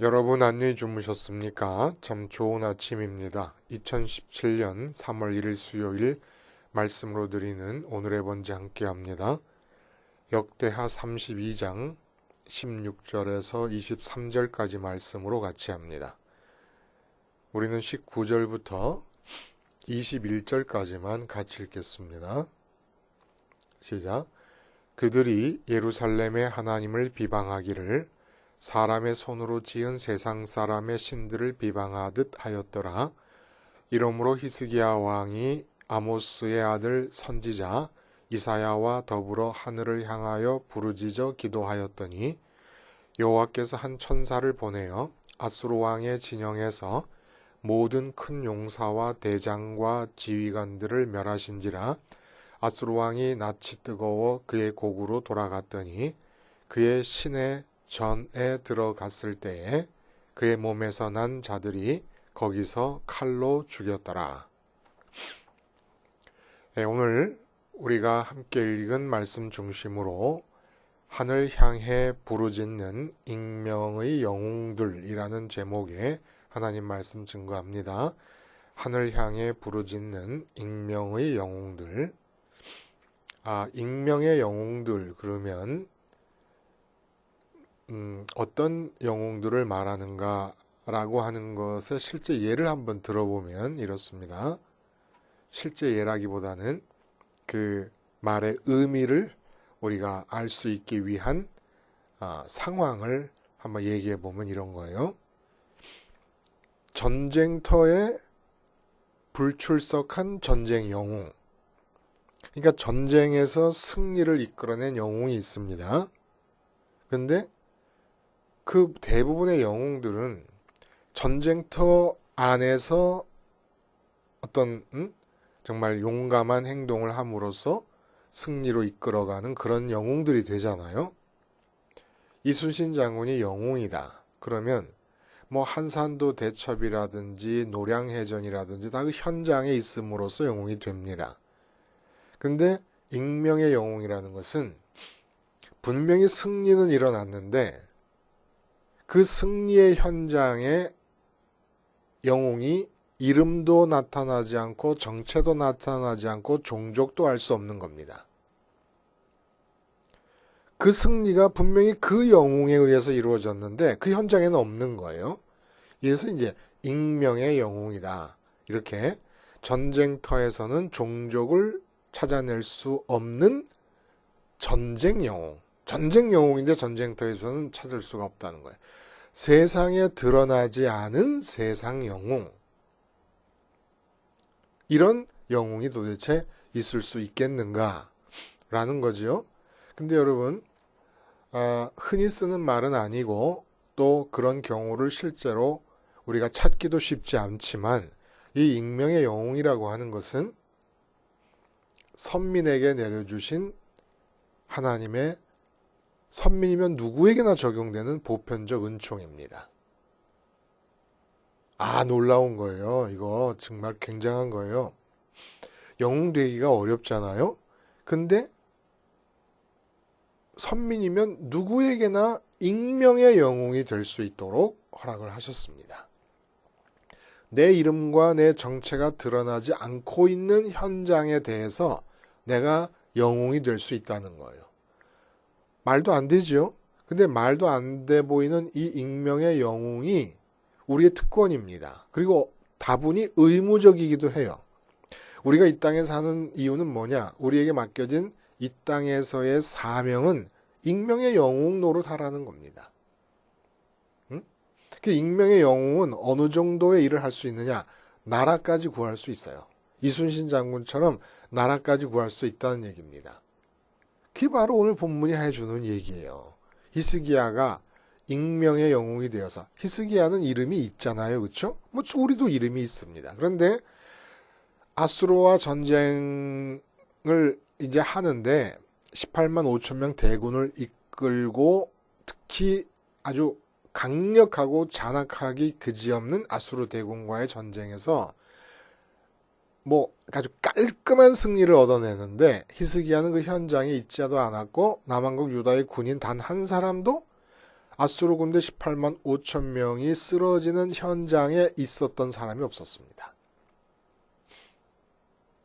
여러분 안녕히 주무셨습니까? 참 좋은 아침입니다. 2017년 3월 1일 수요일 말씀으로 드리는 오늘의 번째 함께 합니다. 역대하 32장 16절에서 23절까지 말씀으로 같이 합니다. 우리는 19절부터 21절까지만 같이 읽겠습니다. 시작. 그들이 예루살렘의 하나님을 비방하기를 사람의 손으로 지은 세상 사람의 신들을 비방하듯 하였더라. 이러므로 히스기야 왕이 아모스의 아들 선지자 이사야와 더불어 하늘을 향하여 부르짖어 기도하였더니 여호와께서 한 천사를 보내어 아수르 왕의 진영에서 모든 큰 용사와 대장과 지휘관들을 멸하신지라 아수르 왕이 낯이 뜨거워 그의 고구로 돌아갔더니 그의 신의 전에 들어갔을 때에 그의 몸에서 난 자들이 거기서 칼로 죽였더라. 네, 오늘 우리가 함께 읽은 말씀 중심으로 하늘 향해 부르짖는 익명의 영웅들이라는 제목의 하나님 말씀 증거합니다. 하늘 향해 부르짖는 익명의 영웅들. 아, 익명의 영웅들 그러면 음, 어떤 영웅들을 말하는가라고 하는 것의 실제 예를 한번 들어보면 이렇습니다. 실제 예라기보다는 그 말의 의미를 우리가 알 수 있기 위한 아, 상황을 한번 얘기해 보면 이런 거예요. 전쟁터에 불출석한 전쟁 영웅. 그러니까 전쟁에서 승리를 이끌어낸 영웅이 있습니다. 근데 그 대부분의 영웅들은 전쟁터 안에서 어떤 음? 정말 용감한 행동을 함으로써 승리로 이끌어가는 그런 영웅들이 되잖아요. 이순신 장군이 영웅이다. 그러면 뭐 한산도 대첩이라든지 노량해전이라든지 다 그 현장에 있음으로써 영웅이 됩니다. 근데 익명의 영웅이라는 것은 분명히 승리는 일어났는데 그 승리의 현장에 영웅이 이름도 나타나지 않고 정체도 나타나지 않고 종족도 알 수 없는 겁니다. 그 승리가 분명히 그 영웅에 의해서 이루어졌는데 그 현장에는 없는 거예요. 그래서 이제 익명의 영웅이다. 이렇게 전쟁터에서는 종족을 찾아낼 수 없는 전쟁 영웅. 전쟁 영웅인데 전쟁터에서는 찾을 수가 없다는 거예요. 세상에 드러나지 않은 세상 영웅. 이런 영웅이 도대체 있을 수 있겠는가? 라는 거지요. 근데 여러분, 아, 흔히 쓰는 말은 아니고 또 그런 경우를 실제로 우리가 찾기도 쉽지 않지만 이 익명의 영웅이라고 하는 것은 선민에게 내려주신 하나님의 선민이면 누구에게나 적용되는 보편적 은총입니다. 아, 놀라운 거예요. 이거 정말 굉장한 거예요. 영웅 되기가 어렵잖아요. 근데 선민이면 누구에게나 익명의 영웅이 될 수 있도록 허락을 하셨습니다. 내 이름과 내 정체가 드러나지 않고 있는 현장에 대해서 내가 영웅이 될 수 있다는 거예요. 말도 안 되죠. 근데 말도 안 돼 보이는 이 익명의 영웅이 우리의 특권입니다. 그리고 다분히 의무적이기도 해요. 우리가 이 땅에 사는 이유는 뭐냐? 우리에게 맡겨진 이 땅에서의 사명은 익명의 영웅 노릇하라는 겁니다. 응? 그 익명의 영웅은 어느 정도의 일을 할 수 있느냐? 나라까지 구할 수 있어요. 이순신 장군처럼 나라까지 구할 수 있다는 얘기입니다. 그게 바로 오늘 본문이 해주는 얘기예요. 히스기야가 익명의 영웅이 되어서 히스기야는 이름이 있잖아요, 그렇죠? 뭐 우리도 이름이 있습니다. 그런데 아수르와 전쟁을 이제 하는데 18만 5천 명 대군을 이끌고 특히 아주 강력하고 잔악하기 그지없는 아수르 대군과의 전쟁에서 뭐 아주 깔끔한 승리를 얻어내는데 히스기야는 그 현장에 있지도 않았고 남한국 유다의 군인 단 한 사람도 아수르 군대 18만 5천 명이 쓰러지는 현장에 있었던 사람이 없었습니다.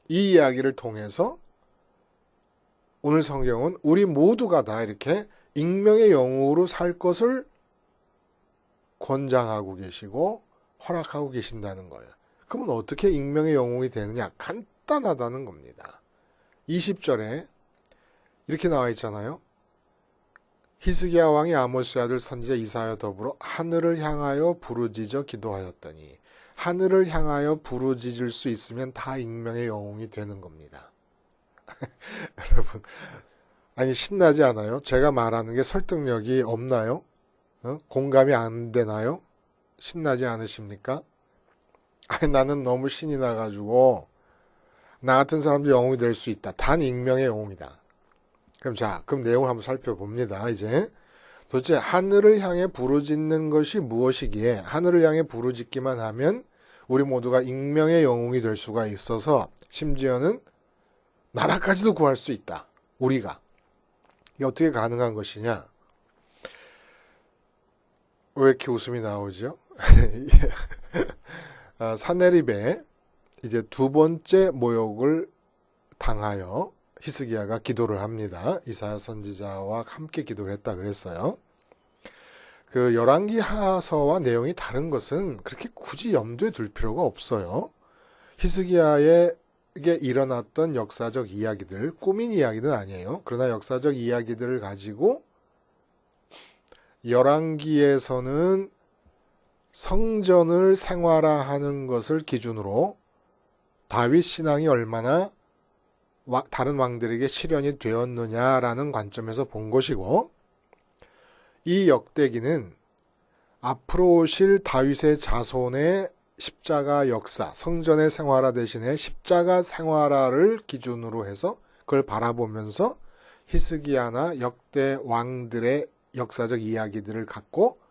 이 이야기를 통해서 오늘 성경은 우리 모두가 다 이렇게 익명의 영웅으로 살 것을 권장하고 계시고 허락하고 계신다는 거예요. 그러면 어떻게 익명의 영웅이 되느냐? 간단하다는 겁니다. 20절에 이렇게 나와 있잖아요. 히스기야 왕이 아모스 아들 선지자 이사야 더불어 하늘을 향하여 부르짖어 기도하였더니 하늘을 향하여 부르짖을 수 있으면 다 익명의 영웅이 되는 겁니다. 여러분 아니 신나지 않아요? 제가 말하는 게 설득력이 없나요? 어? 공감이 안 되나요? 신나지 않으십니까? 아니 나는 너무 신이 나가지고 나 같은 사람도 영웅이 될 수 있다. 단 익명의 영웅이다. 그럼 자, 그럼 내용을 한번 살펴봅니다. 이제 도대체 하늘을 향해 부르짖는 것이 무엇이기에 하늘을 향해 부르짖기만 하면 우리 모두가 익명의 영웅이 될 수가 있어서 심지어는 나라까지도 구할 수 있다. 우리가 이게 어떻게 가능한 것이냐? 왜 이렇게 웃음이 나오죠? 아, 사내립에 이제 두 번째 모욕을 당하여 히스기야가 기도를 합니다. 이사야 선지자와 함께 기도를 했다 그랬어요. 그 열왕기 하서와 내용이 다른 것은 그렇게 굳이 염두에 둘 필요가 없어요. 히스기야에게 일어났던 역사적 이야기들, 꾸민 이야기는 아니에요. 그러나 역사적 이야기들을 가지고 열왕기에서는 성전을 생활화하는 것을 기준으로 다윗 신앙이 얼마나 다른 왕들에게 실현이 되었느냐라는 관점에서 본 것이고 이 역대기는 앞으로 오실 다윗의 자손의 십자가 역사, 성전의 생활화 대신에 십자가 생활화를 기준으로 해서 그걸 바라보면서 히스기야나 역대 왕들의 역사적 이야기들을 갖고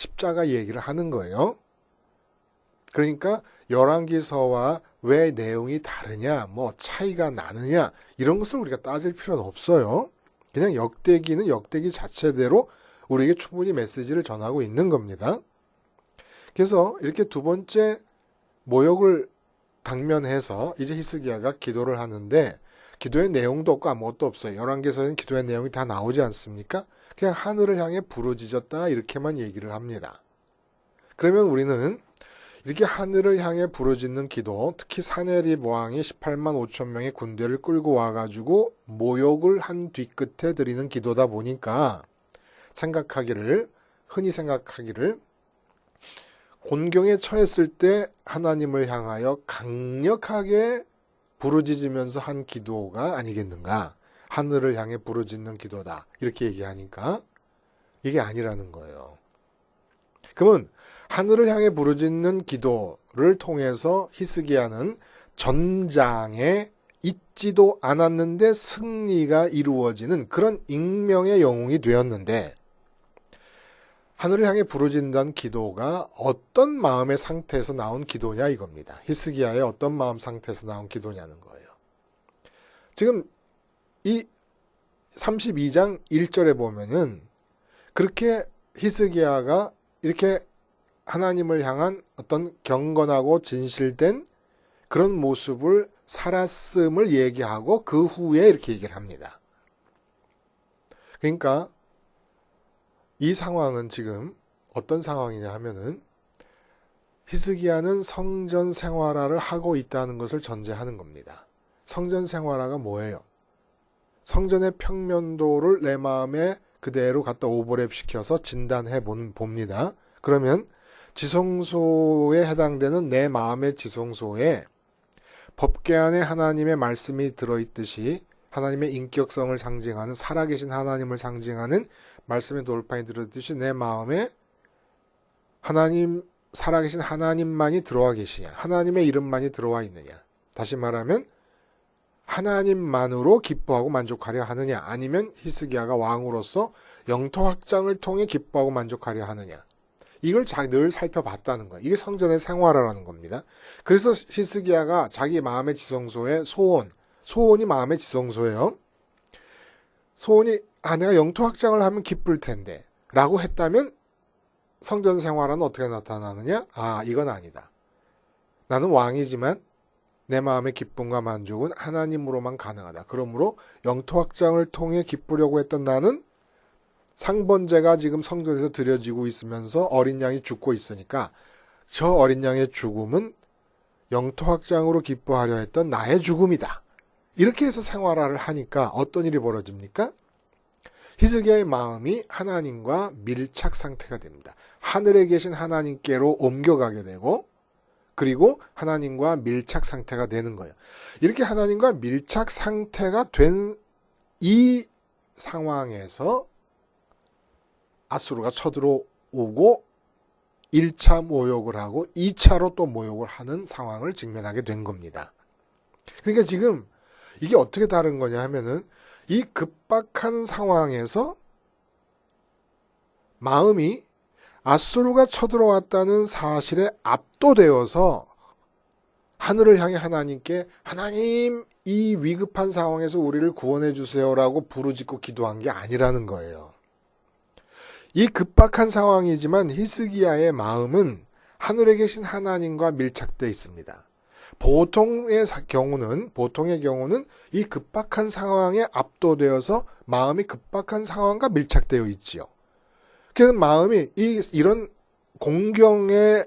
십자가 얘기를 하는 거예요. 그러니까 열왕기서와 왜 내용이 다르냐, 뭐 차이가 나느냐 이런 것을 우리가 따질 필요는 없어요. 그냥 역대기는 역대기 자체대로 우리에게 충분히 메시지를 전하고 있는 겁니다. 그래서 이렇게 두 번째 모욕을 당면해서 이제 히스기야가 기도를 하는데 기도의 내용도 없고 아무것도 없어요. 열왕기서는 기도의 내용이 다 나오지 않습니까? 그냥 하늘을 향해 부르짖었다 이렇게만 얘기를 합니다. 그러면 우리는 이렇게 하늘을 향해 부르짖는 기도, 특히 사네립 왕이 18만 5천 명의 군대를 끌고 와가지고 모욕을 한 뒤끝에 드리는 기도다 보니까 생각하기를 흔히 생각하기를 곤경에 처했을 때 하나님을 향하여 강력하게 부르짖으면서 한 기도가 아니겠는가? 하늘을 향해 부르짖는 기도다. 이렇게 얘기하니까 이게 아니라는 거예요. 그러면 하늘을 향해 부르짖는 기도를 통해서 히스기야는 전장에 있지도 않았는데 승리가 이루어지는 그런 익명의 영웅이 되었는데 하늘을 향해 부르짖는 기도가 어떤 마음의 상태에서 나온 기도냐 이겁니다. 히스기야의 어떤 마음 상태에서 나온 기도냐는 거예요. 지금 이 32장 1절에 보면은 그렇게 히스기야가 이렇게 하나님을 향한 어떤 경건하고 진실된 그런 모습을 살았음을 얘기하고 그 후에 이렇게 얘기를 합니다. 그러니까 이 상황은 지금 어떤 상황이냐 하면은 히스기야는 성전 생활화를 하고 있다는 것을 전제하는 겁니다. 성전 생활화가 뭐예요? 성전의 평면도를 내 마음에 그대로 갖다 오버랩 시켜서 진단해 봅니다. 그러면 지성소에 해당되는 내 마음의 지성소에 법계 안에 하나님의 말씀이 들어있듯이 하나님의 인격성을 상징하는 살아계신 하나님을 상징하는 말씀의 돌판이 들어있듯이 내 마음에 하나님 살아계신 하나님만이 들어와 계시냐 하나님의 이름만이 들어와 있느냐 다시 말하면 하나님만으로 기뻐하고 만족하려 하느냐 아니면 히스기야가 왕으로서 영토 확장을 통해 기뻐하고 만족하려 하느냐 이걸 늘 살펴봤다는 거예요. 이게 성전의 생활화라는 겁니다. 그래서 히스기야가 자기 마음의 지성소에 소원, 소원이 마음의 지성소예요. 소원이 아 내가 영토 확장을 하면 기쁠 텐데 라고 했다면 성전 생활은 어떻게 나타나느냐? 아, 이건 아니다. 나는 왕이지만 내 마음의 기쁨과 만족은 하나님으로만 가능하다. 그러므로 영토 확장을 통해 기쁘려고 했던 나는 상번제가 지금 성전에서 드려지고 있으면서 어린 양이 죽고 있으니까 저 어린 양의 죽음은 영토 확장으로 기뻐하려 했던 나의 죽음이다. 이렇게 해서 생활화를 하니까 어떤 일이 벌어집니까? 히스기야의 마음이 하나님과 밀착 상태가 됩니다. 하늘에 계신 하나님께로 옮겨가게 되고 그리고 하나님과 밀착 상태가 되는 거예요. 이렇게 하나님과 밀착 상태가 된 이 상황에서 아수르가 쳐들어오고 1차 모욕을 하고 2차로 또 모욕을 하는 상황을 직면하게 된 겁니다. 그러니까 지금 이게 어떻게 다른 거냐 하면은 이 급박한 상황에서 마음이 아수르가 쳐들어왔다는 사실에 압도되어서 하늘을 향해 하나님께 하나님 이 위급한 상황에서 우리를 구원해 주세요라고 부르짖고 기도한 게 아니라는 거예요. 이 급박한 상황이지만 히스기야의 마음은 하늘에 계신 하나님과 밀착되어 있습니다. 보통의 사- 경우는 보통의 경우는 이 급박한 상황에 압도되어서 마음이 급박한 상황과 밀착되어 있지요. 그래서 마음이 이 이런 공경에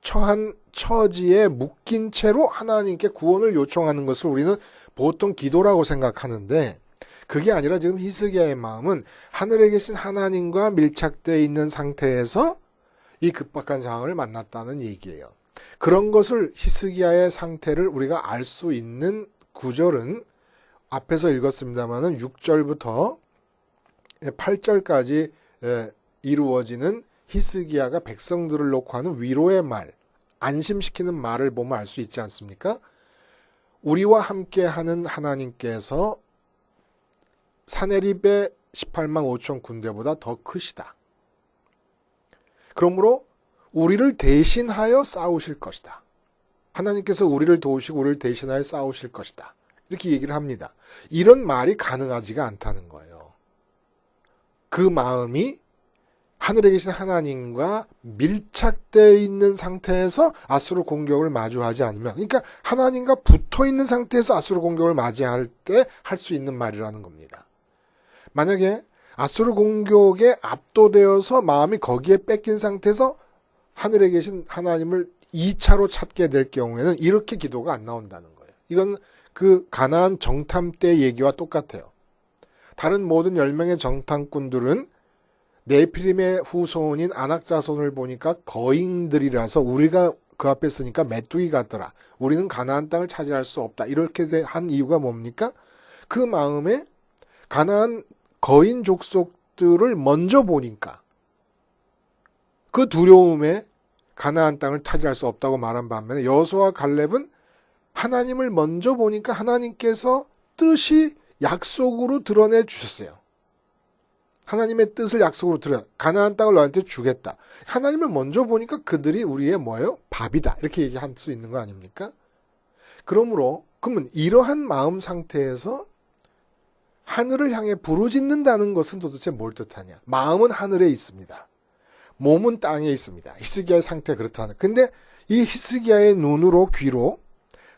처한 처지에 묶인 채로 하나님께 구원을 요청하는 것을 우리는 보통 기도라고 생각하는데 그게 아니라 지금 히스기야의 마음은 하늘에 계신 하나님과 밀착되어 있는 상태에서 이 급박한 상황을 만났다는 얘기예요. 그런 것을 히스기야의 상태를 우리가 알 수 있는 구절은 앞에서 읽었습니다마는 6절부터 8절까지 이루어지는 히스기야가 백성들을 놓고 하는 위로의 말, 안심시키는 말을 보면 알 수 있지 않습니까? 우리와 함께 하는 하나님께서 사내립의 18만 5천 군대보다 더 크시다. 그러므로 우리를 대신하여 싸우실 것이다. 하나님께서 우리를 도우시고 우리를 대신하여 싸우실 것이다. 이렇게 얘기를 합니다. 이런 말이 가능하지가 않다는 거예요. 그 마음이 하늘에 계신 하나님과 밀착되어 있는 상태에서 아수르 공격을 마주하지 않으면, 그러니까 하나님과 붙어 있는 상태에서 아수르 공격을 맞이할 때 할 수 있는 말이라는 겁니다. 만약에 아수르 공격에 압도되어서 마음이 거기에 뺏긴 상태에서 하늘에 계신 하나님을 2차로 찾게 될 경우에는 이렇게 기도가 안 나온다는 거예요. 이건 그 가나안 정탐 때 얘기와 똑같아요. 다른 모든 10명의 정탐꾼들은 네피림의 후손인 아낙자손을 보니까 거인들이라서 우리가 그 앞에 서니까 메뚜기 같더라. 우리는 가나안 땅을 차지할 수 없다. 이렇게 한 이유가 뭡니까? 그 마음에 가나안 거인 족속들을 먼저 보니까 그 두려움에 가나안 땅을 차지할 수 없다고 말한 반면에 여호수아 갈렙은 하나님을 먼저 보니까 하나님께서 뜻이 약속으로 드러내 주셨어요. 하나님의 뜻을 약속으로 드려 가나안 땅을 너한테 주겠다. 하나님을 먼저 보니까 그들이 우리의 뭐예요? 밥이다. 이렇게 얘기할 수 있는 거 아닙니까? 그러므로 그러면 이러한 마음 상태에서 하늘을 향해 부르짖는다는 것은 도대체 뭘 뜻하냐? 마음은 하늘에 있습니다. 몸은 땅에 있습니다. 히스기야의 상태 그렇다는. 근데 이 히스기야의 눈으로 귀로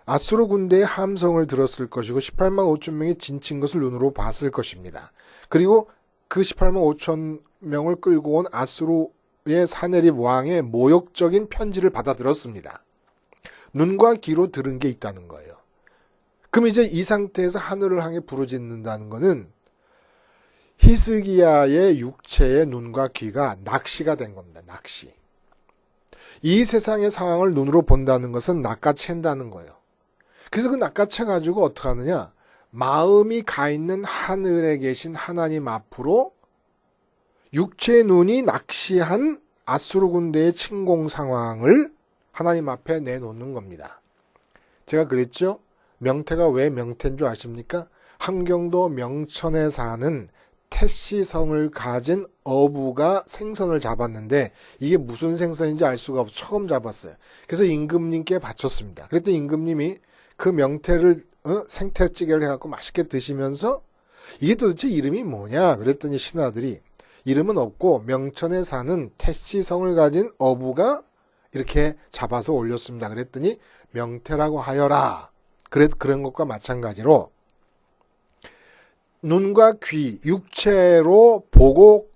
아수르 군대의 함성을 들었을 것이고 18만 5천 명이 진친 것을 눈으로 봤을 것입니다. 그리고 그 18만 5천 명을 끌고 온 아수르의 사내립 왕의 모욕적인 편지를 받아들었습니다. 눈과 귀로 들은 게 있다는 거예요. 그럼 이제 이 상태에서 하늘을 향해 부르짖는다는 것은 히스기야의 육체의 눈과 귀가 낚시가 된 겁니다. 낚시. 이 세상의 상황을 눈으로 본다는 것은 낚아챈다는 거예요. 그래서 그 낚아채 가지고 어떻게 하느냐? 마음이 가 있는 하늘에 계신 하나님 앞으로 육체의 눈이 낚시한 아수르 군대의 침공 상황을 하나님 앞에 내놓는 겁니다. 제가 그랬죠? 명태가 왜 명태인 줄 아십니까? 함경도 명천에 사는 태시성을 가진 어부가 생선을 잡았는데 이게 무슨 생선인지 알 수가 없어 처음 잡았어요. 그래서 임금님께 바쳤습니다. 그랬더니 임금님이 그 명태를 어? 생태찌개를 해갖고 맛있게 드시면서 이게 도대체 이름이 뭐냐? 그랬더니 신하들이 이름은 없고 명천에 사는 태씨성을 가진 어부가 이렇게 잡아서 올렸습니다. 그랬더니 명태라고 하여라. 그래 그런 것과 마찬가지로 눈과 귀, 육체로 보고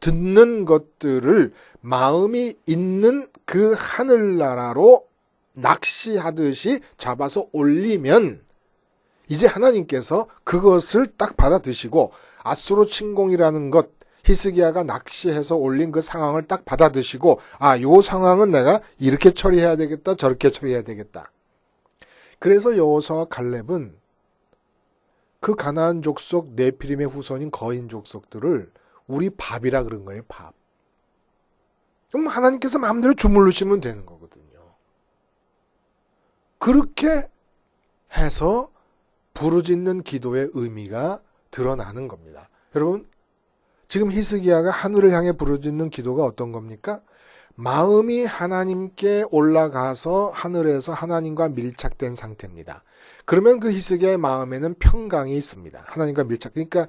듣는 것들을 마음이 있는 그 하늘나라로 낚시하듯이 잡아서 올리면 이제 하나님께서 그것을 딱 받아 드시고 아수로 침공이라는 것 히스기야가 낚시해서 올린 그 상황을 딱 받아 드시고 아, 요 상황은 내가 이렇게 처리해야 되겠다. 저렇게 처리해야 되겠다. 그래서 여호수아와 갈렙은 그 가나안 족속 네피림의 후손인 거인 족속들을 우리 밥이라 그런 거예요, 밥. 그럼 하나님께서 마음대로 주물르시면 되는 거거든요. 그렇게 해서 부르짖는 기도의 의미가 드러나는 겁니다. 여러분, 지금 히스기야가 하늘을 향해 부르짖는 기도가 어떤 겁니까? 마음이 하나님께 올라가서 하늘에서 하나님과 밀착된 상태입니다. 그러면 그 히스기야의 마음에는 평강이 있습니다. 하나님과 밀착. 그러니까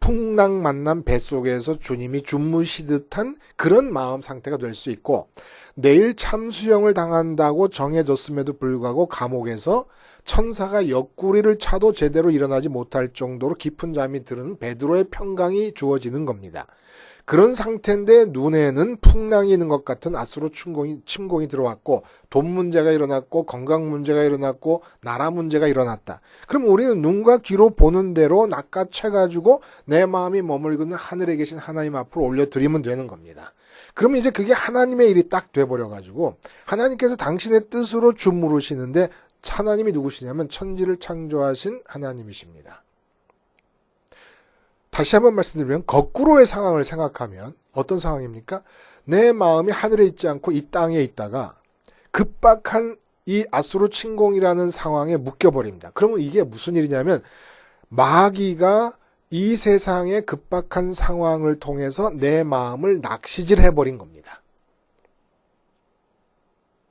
풍랑 만난 뱃속에서 주님이 주무시듯한 그런 마음 상태가 될 수 있고 내일 참수형을 당한다고 정해졌음에도 불구하고 감옥에서 천사가 옆구리를 차도 제대로 일어나지 못할 정도로 깊은 잠이 드는 베드로의 평강이 주어지는 겁니다. 그런 상태인데 눈에는 풍랑이 있는 것 같은 아수로 침공이, 침공이 들어왔고 돈 문제가 일어났고 건강 문제가 일어났고 나라 문제가 일어났다. 그럼 우리는 눈과 귀로 보는 대로 낚아채 가지고 내 마음이 머물고는 하늘에 계신 하나님 앞으로 올려드리면 되는 겁니다. 그러면 이제 그게 하나님의 일이 딱 돼버려 가지고 하나님께서 당신의 뜻으로 주무르시는데 하나님이 누구시냐면 천지를 창조하신 하나님이십니다. 다시 한번 말씀드리면 거꾸로의 상황을 생각하면 어떤 상황입니까? 내 마음이 하늘에 있지 않고 이 땅에 있다가 급박한 이 아수르 침공이라는 상황에 묶여버립니다. 그러면 이게 무슨 일이냐면 마귀가 이 세상의 급박한 상황을 통해서 내 마음을 낚시질 해버린 겁니다.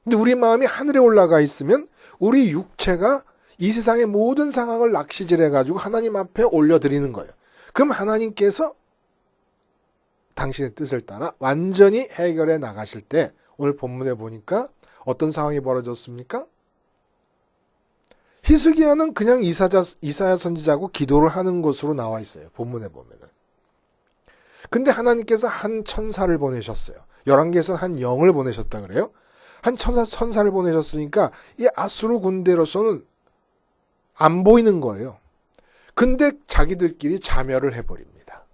근데 우리 마음이 하늘에 올라가 있으면 우리 육체가 이 세상의 모든 상황을 낚시질 해가지고 하나님 앞에 올려드리는 거예요. 그럼 하나님께서 당신의 뜻을 따라 완전히 해결해 나가실 때 오늘 본문에 보니까 어떤 상황이 벌어졌습니까? 히스기야는 그냥 이사자, 이사야 선지자고 기도를 하는 것으로 나와 있어요. 본문에 보면은. 근데 하나님께서 한 천사를 보내셨어요. 열왕기에서는 한 영을 보내셨다 그래요. 한 천사, 천사를 보내셨으니까 이 아수르 군대로서는 안 보이는 거예요. 근데 자기들끼리 자멸을 해버립니다.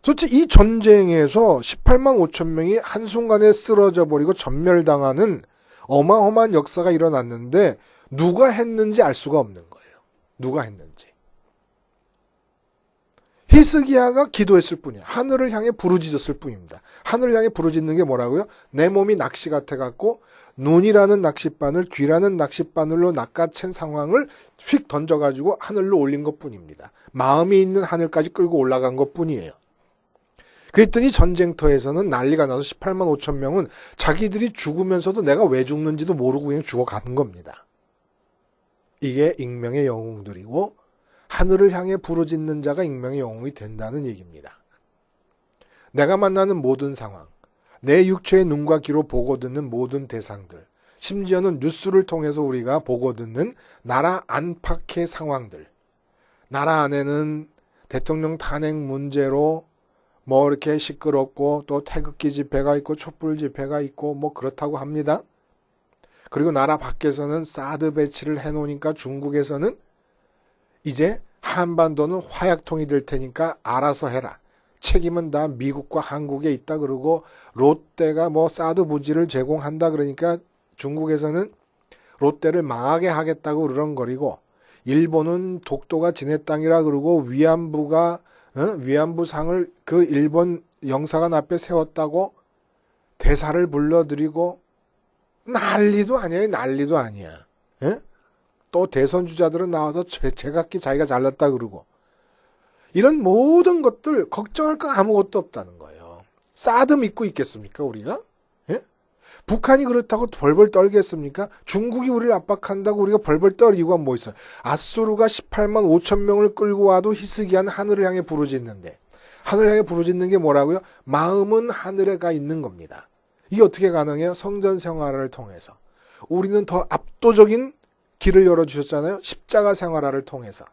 도대체 이 전쟁에서 18만 5천 명이 한순간에 쓰러져 버리고 전멸당하는 어마어마한 역사가 일어났는데 누가 했는지 알 수가 없는 거예요. 누가 했는지. 히스기야가 기도했을 뿐이야. 하늘을 향해 부르짖었을 뿐입니다. 하늘을 향해 부르짖는 게 뭐라고요? 내 몸이 낚시 같아 갖고 눈이라는 낚싯바늘, 귀라는 낚싯바늘로 낚아챈 상황을 휙 던져 가지고 하늘로 올린 것 뿐입니다. 마음이 있는 하늘까지 끌고 올라간 것 뿐이에요. 그랬더니 전쟁터에서는 난리가 나서 18만 5천 명은 자기들이 죽으면서도 내가 왜 죽는지도 모르고 그냥 죽어가는 겁니다. 이게 익명의 영웅들이고 하늘을 향해 부르짖는 자가 익명의 영웅이 된다는 얘기입니다. 내가 만나는 모든 상황, 내 육체의 눈과 귀로 보고 듣는 모든 대상들, 심지어는 뉴스를 통해서 우리가 보고 듣는 나라 안팎의 상황들, 나라 안에는 대통령 탄핵 문제로 뭐 이렇게 시끄럽고 또 태극기 집회가 있고 촛불 집회가 있고 뭐 그렇다고 합니다. 그리고 나라 밖에서는 사드 배치를 해놓으니까 중국에서는 이제 한반도는 화약통이 될 테니까 알아서 해라. 책임은 다 미국과 한국에 있다 그러고 롯데가 뭐 사드 부지를 제공한다 그러니까 중국에서는 롯데를 망하게 하겠다고 그러렁거리고 일본은 독도가 지네 땅이라 그러고 위안부가 어? 위안부 상을 그 일본 영사관 앞에 세웠다고 대사를 불러들이고 난리도 아니에요 난리도 아니야 예? 또 대선 주자들은 나와서 제, 제각기 자기가 잘났다 그러고 이런 모든 것들 걱정할 거 아무것도 없다는 거예요. 사드 믿고 있겠습니까 우리가? 예? 북한이 그렇다고 벌벌 떨겠습니까? 중국이 우리를 압박한다고 우리가 벌벌 떨 이유가 뭐 있어요? 아수르가 18만 5천 명을 끌고 와도 히스기야는 하늘을 향해 부르짖는데 하늘을 향해 부르짖는 게 뭐라고요? 마음은 하늘에 가 있는 겁니다. 이게 어떻게 가능해요? 성전 생활을 통해서. 우리는 더 압도적인 길을 열어주셨잖아요. 십자가 생활화를 통해서.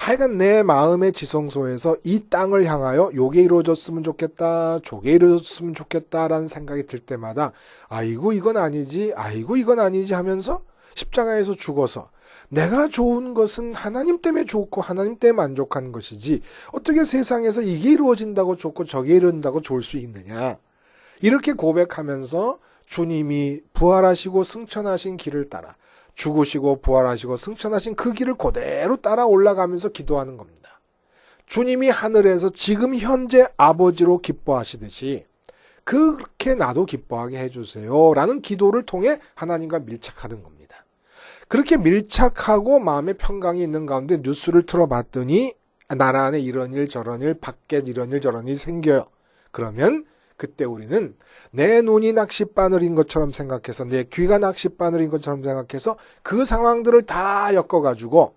하여간 내 마음의 지성소에서 이 땅을 향하여 요게 이루어졌으면 좋겠다, 저게 이루어졌으면 좋겠다라는 생각이 들 때마다 아이고 이건 아니지, 아이고 이건 아니지 하면서 십자가에서 죽어서 내가 좋은 것은 하나님 때문에 좋고 하나님 때문에 만족한 것이지 어떻게 세상에서 이게 이루어진다고 좋고 저게 이루어진다고 좋을 수 있느냐. 이렇게 고백하면서 주님이 부활하시고 승천하신 길을 따라 죽으시고 부활하시고 승천하신 그 길을 그대로 따라 올라가면서 기도하는 겁니다. 주님이 하늘에서 지금 현재 아버지로 기뻐하시듯이 그렇게 나도 기뻐하게 해주세요. 라는 기도를 통해 하나님과 밀착하는 겁니다. 그렇게 밀착하고 마음의 평강이 있는 가운데 뉴스를 틀어봤더니 나라 안에 이런 일 저런 일 밖에 이런 일 저런 일이 생겨요. 그러면 그때 우리는 내 눈이 낚싯바늘인 것처럼 생각해서 내 귀가 낚싯바늘인 것처럼 생각해서 그 상황들을 다 엮어가지고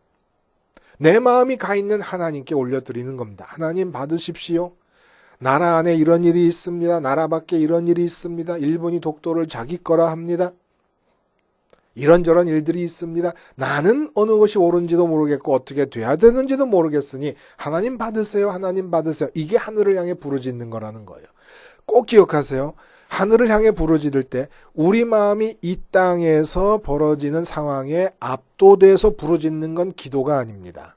내 마음이 가 있는 하나님께 올려드리는 겁니다. 하나님 받으십시오. 나라 안에 이런 일이 있습니다. 나라 밖에 이런 일이 있습니다. 일본이 독도를 자기 거라 합니다. 이런저런 일들이 있습니다. 나는 어느 것이 옳은지도 모르겠고 어떻게 돼야 되는지도 모르겠으니 하나님 받으세요. 하나님 받으세요. 이게 하늘을 향해 부르짖는 거라는 거예요. 꼭 기억하세요. 하늘을 향해 부르짖을 때 우리 마음이 이 땅에서 벌어지는 상황에 압도돼서 부르짖는 건 기도가 아닙니다.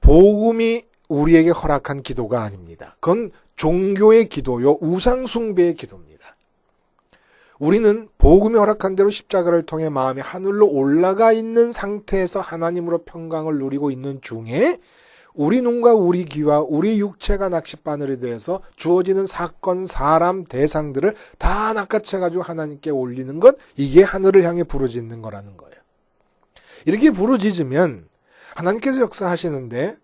복음이 우리에게 허락한 기도가 아닙니다. 그건 종교의 기도요, 우상숭배의 기도입니다. 우리는 복음이 허락한 대로 십자가를 통해 마음이 하늘로 올라가 있는 상태에서 하나님으로 평강을 누리고 있는 중에 우리 눈과 우리 귀와 우리 육체가 낚싯바늘이 돼서 주어지는 사건, 사람, 대상들을 다 낚아채가지고 하나님께 올리는 것, 이게 하늘을 향해 부르짖는 거라는 거예요. 이렇게 부르짖으면 하나님께서 역사하시는데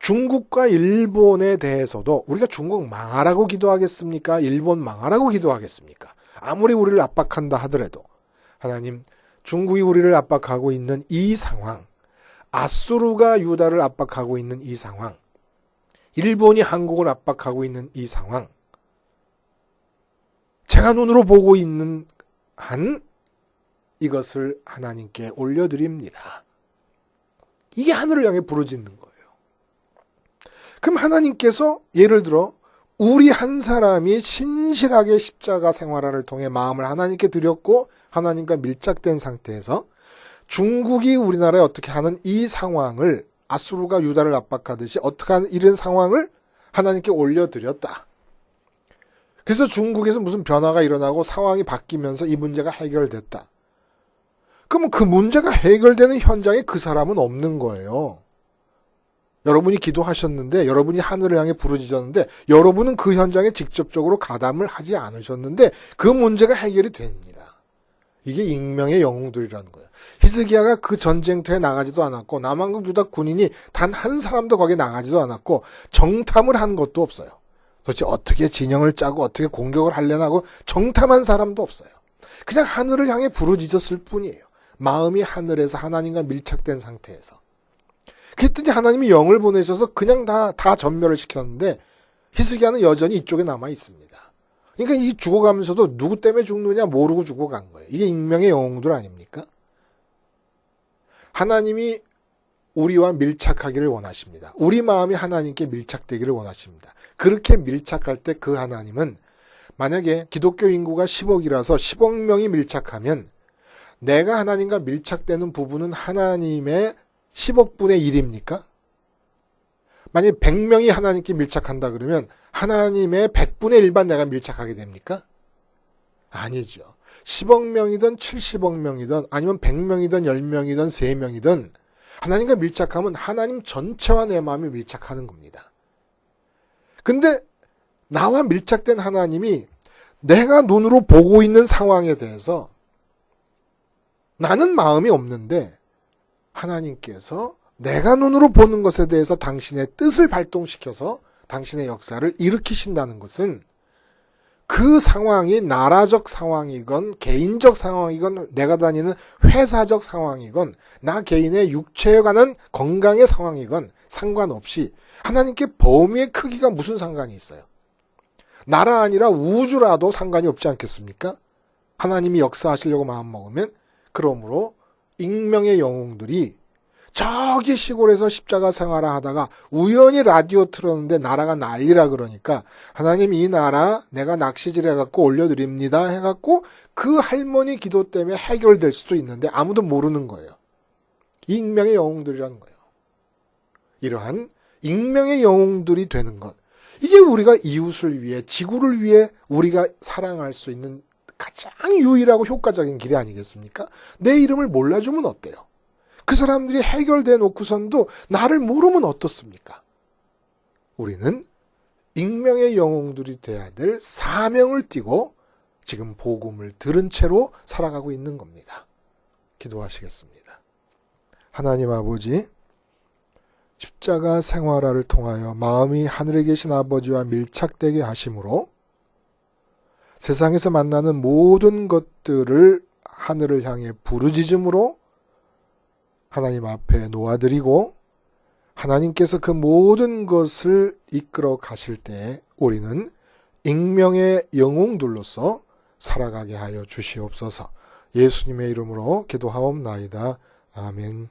중국과 일본에 대해서도 우리가 중국 망하라고 기도하겠습니까? 일본 망하라고 기도하겠습니까? 아무리 우리를 압박한다 하더라도 하나님 중국이 우리를 압박하고 있는 이 상황 아수르가 유다를 압박하고 있는 이 상황 일본이 한국을 압박하고 있는 이 상황 제가 눈으로 보고 있는 한 이것을 하나님께 올려드립니다. 이게 하늘을 향해 부르짖는 거예요. 그럼 하나님께서 예를 들어 우리 한 사람이 신실하게 십자가 생활화를 통해 마음을 하나님께 드렸고 하나님과 밀착된 상태에서 중국이 우리나라에 어떻게 하는 이 상황을 아수르가 유다를 압박하듯이 어떻게 하는 이런 상황을 하나님께 올려드렸다. 그래서 중국에서 무슨 변화가 일어나고 상황이 바뀌면서 이 문제가 해결됐다. 그러면 그 문제가 해결되는 현장에 그 사람은 없는 거예요. 여러분이 기도하셨는데 여러분이 하늘을 향해 부르짖었는데 여러분은 그 현장에 직접적으로 가담을 하지 않으셨는데 그 문제가 해결이 됩니다. 이게 익명의 영웅들이라는 거예요. 히스기야가 그 전쟁터에 나가지도 않았고 남한국 유다 군인이 단 한 사람도 거기에 나가지도 않았고 정탐을 한 것도 없어요. 도대체 어떻게 진영을 짜고 어떻게 공격을 하려나 하고 정탐한 사람도 없어요. 그냥 하늘을 향해 부르짖었을 뿐이에요. 마음이 하늘에서 하나님과 밀착된 상태에서. 그랬더니 하나님이 영을 보내셔서 그냥 다, 다 전멸을 시켰는데 히스기야는 여전히 이쪽에 남아 있습니다. 그러니까 이 죽어가면서도 누구 때문에 죽느냐 모르고 죽어간 거예요. 이게 익명의 영웅들 아닙니까? 하나님이 우리와 밀착하기를 원하십니다. 우리 마음이 하나님께 밀착되기를 원하십니다. 그렇게 밀착할 때 그 하나님은 만약에 기독교 인구가 10억이라서 10억 명이 밀착하면 내가 하나님과 밀착되는 부분은 하나님의 10억분의 1입니까? 만약 100명이 하나님께 밀착한다 그러면 하나님의 100분의 1만 내가 밀착하게 됩니까? 아니죠. 10억 명이든 70억 명이든 아니면 100명이든 10명이든 3명이든 하나님과 밀착하면 하나님 전체와 내 마음이 밀착하는 겁니다. 근데 나와 밀착된 하나님이 내가 눈으로 보고 있는 상황에 대해서 나는 마음이 없는데 하나님께서 내가 눈으로 보는 것에 대해서 당신의 뜻을 발동시켜서 당신의 역사를 일으키신다는 것은 그 상황이 나라적 상황이건 개인적 상황이건 내가 다니는 회사적 상황이건 나 개인의 육체에 관한 건강의 상황이건 상관없이 하나님께 범위의 크기가 무슨 상관이 있어요? 나라 아니라 우주라도 상관이 없지 않겠습니까? 하나님이 역사하시려고 마음먹으면 그러므로 익명의 영웅들이 저기 시골에서 십자가 생활을 하다가 우연히 라디오 틀었는데 나라가 난리라 그러니까 하나님 이 나라 내가 낚시질 해갖고 올려드립니다 해갖고 그 할머니 기도 때문에 해결될 수도 있는데 아무도 모르는 거예요. 익명의 영웅들이라는 거예요. 이러한 익명의 영웅들이 되는 것. 이게 우리가 이웃을 위해 지구를 위해 우리가 사랑할 수 있는 가장 유일하고 효과적인 길이 아니겠습니까? 내 이름을 몰라주면 어때요? 그 사람들이 해결돼 놓고선도 나를 모르면 어떻습니까? 우리는 익명의 영웅들이 돼야 될 사명을 띠고 지금 복음을 들은 채로 살아가고 있는 겁니다. 기도하시겠습니다. 하나님 아버지, 십자가 생활화를 통하여 마음이 하늘에 계신 아버지와 밀착되게 하심으로 세상에서 만나는 모든 것들을 하늘을 향해 부르짖음으로 하나님 앞에 놓아드리고 하나님께서 그 모든 것을 이끌어 가실 때 우리는 익명의 영웅들로서 살아가게 하여 주시옵소서 예수님의 이름으로 기도하옵나이다. 아멘.